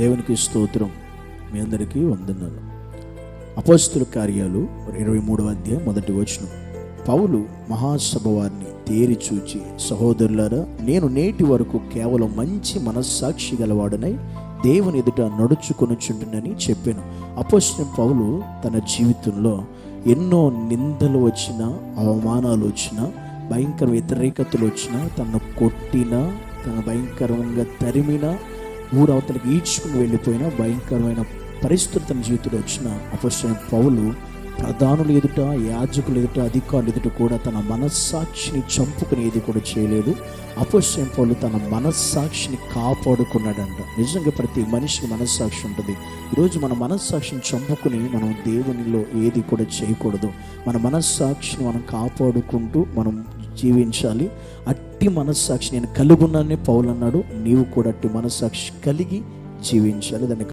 దేవునికి స్తోత్రం. మీ అందరికీ వందనాలు. అపోస్తుల కార్యాలు ఇరవై మూడవ అధ్యాయం మొదటి వచనం. పౌలు మహాసభ వారిని తేరి చూచి సహోదరులారా నేను నేటి వరకు కేవలం మంచి మనస్సాక్షి గలవాడనై దేవుని ఎదుట నడుచుకొనుచుంటునని చెప్పాను. అపోస్తుల పౌలు తన జీవితంలో ఎన్నో నిందలు వచ్చినా అవమానాలు వచ్చినా భయంకర వ్యతిరేకతలు వచ్చినా తనను కొట్టినా తన భయంకరంగా తరిమినా ఊరవతలకి ఈడ్చుకుని వెళ్ళిపోయిన భయంకరమైన పరిస్థితులు తన జీవితంలో వచ్చిన అపశ్చిన పౌలు ప్రధానులు ఎదుట యాజకులు ఎదుట అధికారులు ఎదుట కూడా తన మనస్సాక్షిని చంపుకుని ఏది కూడా చేయలేదు. అపశ్యం పౌలు తన మనస్సాక్షిని కాపాడుకున్నాడంట. నిజంగా ప్రతి మనిషికి మనస్సాక్షి ఉంటుంది. ఈరోజు మన మనస్సాక్షిని చంపుకుని మనం దేవునిలో ఏది కూడా చేయకూడదు. మన మనస్సాక్షిని మనం కాపాడుకుంటూ మనం జీవించాలి. అట్టి మనస్సాక్షి నేను కలిగి ఉన్నానని పౌలు అన్నాడు నీవు కూడా అట్టి మనస్సాక్షి కలిగి జీవించాలి. దాన్ని